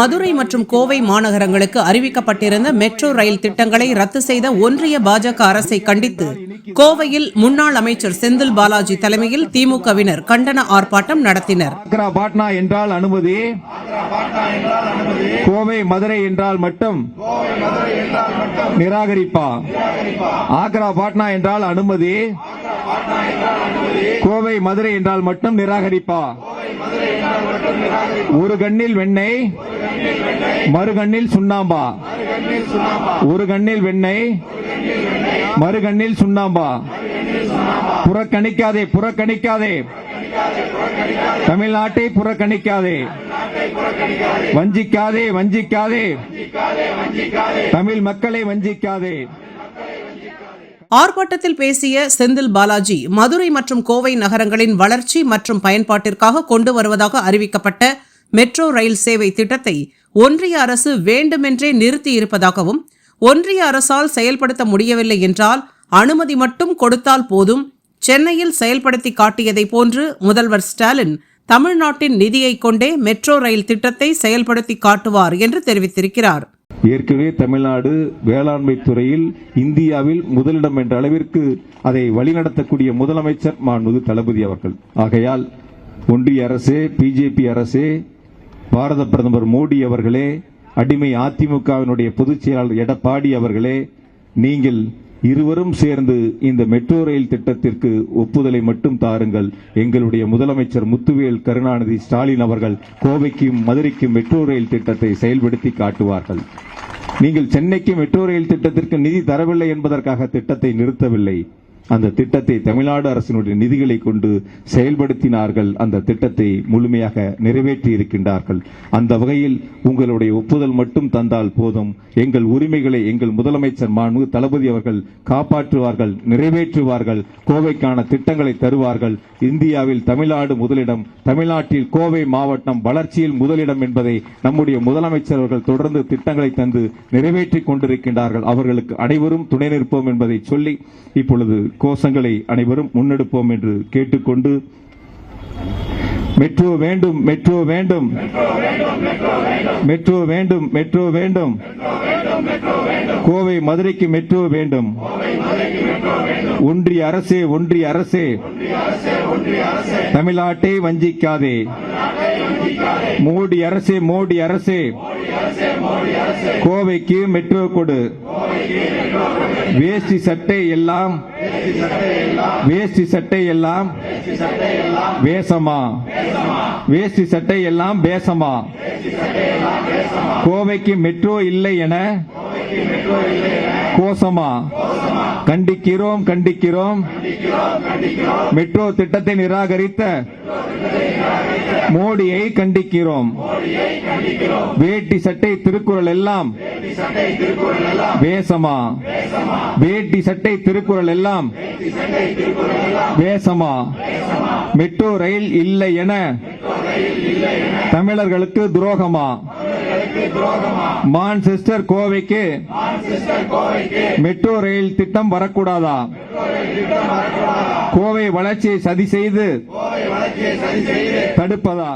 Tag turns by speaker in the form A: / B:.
A: மதுரை மற்றும் Kovai மாநகரங்களுக்கு அறிவிக்கப்பட்டிருந்த metro rail திட்டங்களை ரத்து செய்த ஒன்றிய பாஜக அரசை கண்டித்து கோவையில் முன்னாள் அமைச்சர் செந்தில் பாலாஜி தலைமையில் திமுகவினர் கண்டன ஆர்ப்பாட்டம் நடத்தினர்.
B: பாட்னா என்றால் அனுமதி கோவை மதுரை என்றால் மட்டும் நிராகரிப்பா. ஆக்ரா பாட்னா என்றால் அனுமதி கோவை மதுரை என்றால் மட்டும் நிராகரிப்பா. ஒரு கண்ணில் வெண்ணெய் மறுகண்ணில் சுண்ணாம்பா. ஒரு கண்ணில் வெண்ணெய். மறுகண்ணில் சுண்ணாம்பா. புறக்கணிக்காதே புறக்கணிக்காதே. தமிழ்நாட்டை புறக்கணிக்காதே. வஞ்சிக்காதே வஞ்சிக்காதே. தமிழ் மக்களை வஞ்சிக்காதே.
A: ஆர்ப்பாட்டத்தில் பேசிய செந்தில் பாலாஜி மதுரை மற்றும் கோவை நகரங்களின் வளர்ச்சி மற்றும் பயன்பாட்டிற்காக கொண்டு வருவதாக அறிவிக்கப்பட்ட மெட்ரோ ரயில் சேவை திட்டத்தை ஒன்றிய அரசு வேண்டுமென்றே நிறுத்தியிருப்பதாகவும் ஒன்றிய அரசால் செயல்படுத்த முடியவில்லை என்றால் அனுமதி மட்டும் கொடுத்தால் போதும். சென்னையில் செயல்படுத்தி காட்டியதைப் போன்று முதல்வர் ஸ்டாலின் தமிழ்நாட்டின் நிதியை கொண்டே மெட்ரோ ரயில் திட்டத்தை செயல்படுத்தி காட்டுவார் என்று தெரிவித்திருக்கிறார்.
B: ஏற்கனவே தமிழ்நாடு வேளாண்மை துறையில் இந்தியாவில் முதலிடம் என்ற அளவிற்கு அதை வழிநடத்தக்கூடிய முதலமைச்சர் மாண்புது தளபதி அவர்கள். ஆகையால் ஒன்றிய அரசே பிஜேபி அரசே பாரத பிரதமர் மோடி அவர்களே அடிமை அதிமுகவினுடைய பொதுச் செயலாளர் எடப்பாடி அவர்களே நீங்கள் இருவரும் சேர்ந்து இந்த மெட்ரோ ரயில் திட்டத்திற்கு ஒப்புதலை மட்டும் தாருங்கள். எங்களுடைய முதலமைச்சர் முத்துவேல் கருணாநிதி ஸ்டாலின் அவர்கள் கோவைக்கும் மதுரைக்கும் மெட்ரோ ரயில் திட்டத்தை செயல்படுத்தி காட்டுவார்கள். நீங்கள் சென்னைக்கு மெட்ரோ ரயில் திட்டத்திற்கு நிதி தரவில்லை என்பதற்காக திட்டத்தை நிறுத்தவில்லை. அந்த திட்டத்தை தமிழ்நாடு அரசினுடைய நிதிகளை கொண்டு செயல்படுத்தினார்கள். அந்த திட்டத்தை முழுமையாக நிறைவேற்றி இருக்கின்றார்கள் அந்த வகையில் உங்களுடைய ஒப்புதல் மட்டும் தந்தால் போதும். எங்கள் உரிமைகளை எங்கள் முதலமைச்சர் மாண்பு தளபதி அவர்கள் காப்பாற்றுவார்கள் நிறைவேற்றுவார்கள் கோவைக்கான திட்டங்களை தருவார்கள். இந்தியாவில் தமிழ்நாடு முதலிடம் தமிழ்நாட்டில் கோவை மாவட்டம் வளர்ச்சியில் முதலிடம் என்பதை நம்முடைய முதலமைச்சர் அவர்கள் தொடர்ந்து திட்டங்களை தந்து நிறைவேற்றிக் கொண்டிருக்கின்றார்கள். அவர்களுக்கு அனைவரும் துணை நிற்போம் என்பதை சொல்லி இப்பொழுது கோஷங்களை அனைவரும் முன்னெடுப்போம் என்று கேட்டுக்கொண்டு மெட்ரோ வேண்டும் மெட்ரோ வேண்டும் மெட்ரோ வேண்டும் மெட்ரோ வேண்டும் கோவை மதுரைக்கு மெட்ரோ வேண்டும் ஒன்றிய அரசே ஒன்றிய அரசே தமிழ்நாட்டை வஞ்சிக்காதே மோடி அரசு மோடி அரசு. கோவைக்கு மெட்ரோ கொடு. வேஷ்டி சட்டை எல்லாம் வேஷ்டி சட்டை எல்லாம் வேசமா வேஷ்டி சட்டை எல்லாம் பேசமா கோவைக்கு மெட்ரோ இல்லை என கோசமா? கண்டிக்கிறோம் கண்டிக்கிறோம். மெட்ரோ திட்டத்தை நிராகரித்த மோடியை கண்டிக்கிறோம். வேட்டி சட்டை திருக்குறள் எல்லாம் வேசமா? வேட்டி சட்டை திருக்குறள் எல்லாம் வேசமா? மெட்ரோ ரயில் இல்லை என தமிழர்களுக்கு துரோகமா? மான்செஸ்டர் கோவைக்கு மெட்ரோ ரயில் திட்டம் வரக்கூடாதா? கோவை வளர்ச்சியை சதி செய்து தடுப்பதா?